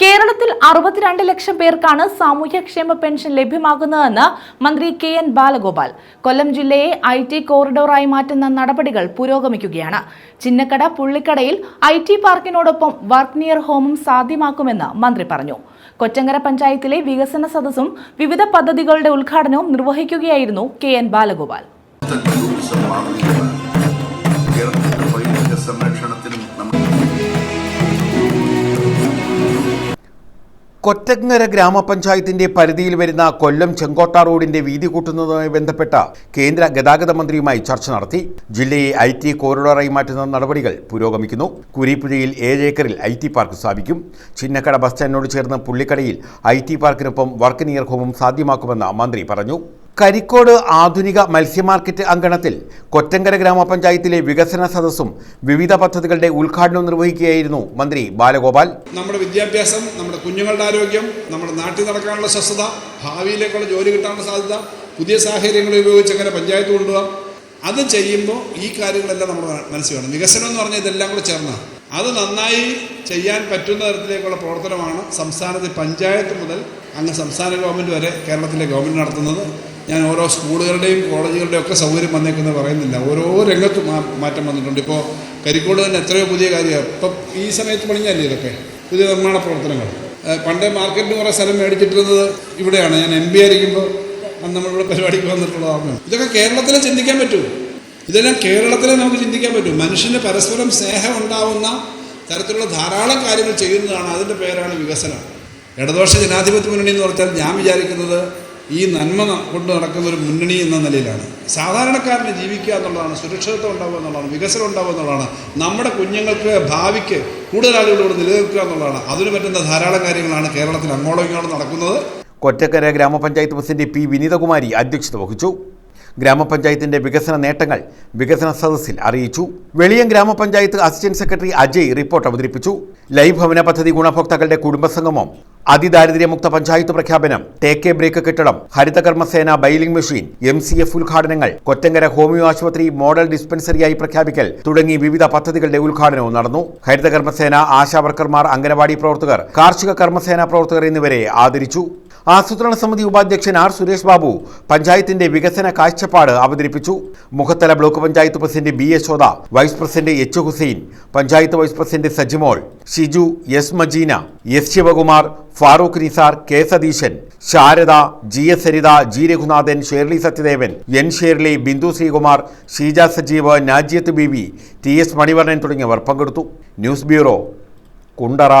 കേരളത്തിൽ അറുപത്തിരണ്ട് ലക്ഷം പേർക്കാണ് സാമൂഹ്യക്ഷേമ പെൻഷൻ ലഭ്യമാകുന്നതെന്ന് മന്ത്രി കെ എൻ ബാലഗോപാൽ. കൊല്ലം ജില്ലയെ ഐ ടി കോറിഡോറായി മാറ്റുന്ന നടപടികൾ പുരോഗമിക്കുകയാണ്. ചിന്നക്കട പുള്ളിക്കടയിൽ ഐ ടി പാർക്കിനോടൊപ്പം വർക്ക് നിയർ ഹോമും സാധ്യമാക്കുമെന്ന് മന്ത്രി പറഞ്ഞു. കൊറ്റങ്കര പഞ്ചായത്തിലെ വികസന സദസ്സും വിവിധ പദ്ധതികളുടെ ഉദ്ഘാടനവും നിർവഹിക്കുകയായിരുന്നു കെ എൻ ബാലഗോപാൽ. കൊറ്റങ്ങര ഗ്രാമപഞ്ചായത്തിന്റെ പരിധിയിൽ വരുന്ന കൊല്ലം ചെങ്കോട്ട റോഡിന്റെ വീതി കൂട്ടുന്നതുമായി ബന്ധപ്പെട്ട കേന്ദ്ര ഗതാഗത മന്ത്രിയുമായി ചർച്ച നടത്തി ജില്ലയെ ഐ ടി കോറിഡോറായി മാറ്റുന്ന നടപടികൾ പുരോഗമിക്കുന്നു. കുരീപ്പുഴയിൽ ഏഴ് ഏക്കറിൽ ഐ ടി പാർക്ക് സ്ഥാപിക്കും. ചിന്നക്കട ബസ് സ്റ്റാൻഡിനോട് ചേർന്ന് പുള്ളിക്കടയിൽ ഐ ടി പാർക്കിനൊപ്പം വർക്ക് നിയർ ഹോമും സാധ്യമാക്കുമെന്ന് മന്ത്രി പറഞ്ഞു. കരിക്കോട് ആധുനിക മത്സ്യമാർക്കറ്റ് അങ്കണത്തിൽ കൊറ്റങ്കര ഗ്രാമപഞ്ചായത്തിലെ വികസന സദസ്സും വിവിധ പദ്ധതികളുടെ ഉദ്ഘാടനവും നിർവഹിക്കുകയായിരുന്നു മന്ത്രി ബാലഗോപാൽ. നമ്മുടെ വിദ്യാഭ്യാസം നമ്മുടെ കുഞ്ഞുങ്ങളുടെ ആരോഗ്യം നമ്മുടെ നാട്ടിൽ നടക്കാനുള്ള സ്വസ്ഥത ഭാവിയിലേക്കുള്ള ജോലി കിട്ടാനുള്ള സാധ്യത പുതിയ സാഹചര്യങ്ങൾ ഉപയോഗിച്ച് അങ്ങനെ പഞ്ചായത്ത് കൊണ്ടുപോകാം. അത് ചെയ്യുമ്പോൾ ഈ കാര്യങ്ങളെല്ലാം നമ്മുടെ മനസ്സിൽ വേണം വികസനം എന്ന് പറഞ്ഞാൽ ഇതെല്ലാം കൂടെ ചേർന്നാണ് അത് നന്നായി ചെയ്യാൻ പറ്റുന്ന തരത്തിലേക്കുള്ള പ്രവർത്തനമാണ് സംസ്ഥാനത്തെ പഞ്ചായത്ത് മുതൽ അങ്ങ് സംസ്ഥാന ഗവൺമെന്റ് വരെ കേരളത്തിലെ ഗവൺമെന്റ് നടത്തുന്നത്. ഞാൻ ഓരോ സ്കൂളുകളുടെയും കോളേജുകളുടെയും ഒക്കെ സൗകര്യം വന്നേക്കുന്നത് പറയുന്നില്ല. ഓരോ രംഗത്തും മാറ്റം വന്നിട്ടുണ്ട്. ഇപ്പോൾ കരിക്കോട് തന്നെ എത്രയോ പുതിയ കാര്യമാണ്. ഇപ്പം ഈ സമയത്ത് പണിഞ്ഞല്ലേ ഇതൊക്കെ? പുതിയ നിർമ്മാണ പ്രവർത്തനങ്ങൾ. പണ്ടേ മാർക്കറ്റിന് കുറേ സ്ഥലം മേടിച്ചിട്ടിരുന്നത് ഇവിടെയാണ്. ഞാൻ എം ബി ആയിരിക്കുമ്പോൾ അന്ന് നമ്മളിവിടെ പരിപാടിക്ക് വന്നിട്ടുള്ളതാണ് ഇതൊക്കെ കേരളത്തിൽ ചിന്തിക്കാൻ പറ്റൂ. ഇതെല്ലാം കേരളത്തിലെ നമുക്ക് ചിന്തിക്കാൻ പറ്റും. മനുഷ്യന് പരസ്പരം സ്നേഹം ഉണ്ടാവുന്ന തരത്തിലുള്ള ധാരാളം കാര്യങ്ങൾ ചെയ്യുന്നതാണ് അതിന്റെ പേരാണ് വികസനം. ഇടതുപക്ഷ ജനാധിപത്യ മുന്നണി എന്ന് പറഞ്ഞാൽ ഞാൻ വിചാരിക്കുന്നത് ഈ നന്മ കൊണ്ട് നടക്കുന്ന ഒരു മുന്നണി എന്ന നിലയിലാണ്. സാധാരണക്കാരന് ജീവിക്കുക എന്നുള്ളതാണ് സുരക്ഷിതത്വം ഉണ്ടാവുക എന്നുള്ളതാണ് വികസനം ഉണ്ടാവുക എന്നുള്ളതാണ് നമ്മുടെ കുഞ്ഞുങ്ങൾക്ക് ഭാവിക്ക് കൂടുതൽ ആളുകളോട് നിലനിൽക്കുക എന്നുള്ളതാണ്. അതിന് പറ്റുന്ന ധാരാളം കാര്യങ്ങളാണ് കേരളത്തിൽ അങ്ങോളം ഇങ്ങോട്ടും നടക്കുന്നത്. കൊറ്റക്കര ഗ്രാമപഞ്ചായത്ത് പ്രസിഡന്റ് പി വിനീതകുമാരി അധ്യക്ഷത വഹിച്ചു. ഗ്രാമപഞ്ചായത്തിന്റെ വികസന നേട്ടങ്ങൾ വികസന സദസ്സിൽ അറിയിച്ചു. വെളിയം ഗ്രാമപഞ്ചായത്ത് അസിസ്റ്റന്റ് സെക്രട്ടറി അജയ് റിപ്പോർട്ട് അവതരിപ്പിച്ചു. ലൈവ് ഭവന പദ്ധതി ഗുണഭോക്താക്കളുടെ കുടുംബസംഗമം അതിദാരിദ്ര്യമുക്ത പഞ്ചായത്ത് പ്രഖ്യാപനം ടേക്ക് എ ബ്രേക്ക് കെട്ടിടം Harithakarmasena baling machine M C F ഉദ്ഘാടനങ്ങൾ Kottankara homoeo ആശുപത്രി മോഡൽ ഡിസ്പെൻസറിയായി പ്രഖ്യാപിക്കൽ തുടങ്ങി വിവിധ പദ്ധതികളുടെ ഉദ്ഘാടനവും നടന്നു. ഹരിതകർമ്മസേന ആശാ വർക്കർമാർ അംഗനവാടി പ്രവർത്തകർ കാർഷിക കർമ്മസേന പ്രവർത്തകർ എന്നിവരെ ആദരിച്ചു. ആസൂത്രണ സമിതി ഉപാധ്യക്ഷൻ ആർ സുരേഷ് ബാബു പഞ്ചായത്തിന്റെ വികസന കാഴ്ചപ്പാട് അവതരിപ്പിച്ചു. Mukhathala block panchayat president B S Yashoda vice president H Hussain panchayat vice president Sajimol Shiju S Majeena S Sivakumar Farooq Nisar K Satheesan Sarada G S Saritha G Raghunathan Shirley Sathyadevan N Shirley Bindu Sreekumar Sheeja Sajeev Najiyath B V T S Manivarnan തുടങ്ങിയവർ പങ്കെടുത്തു. News bureau Kundara.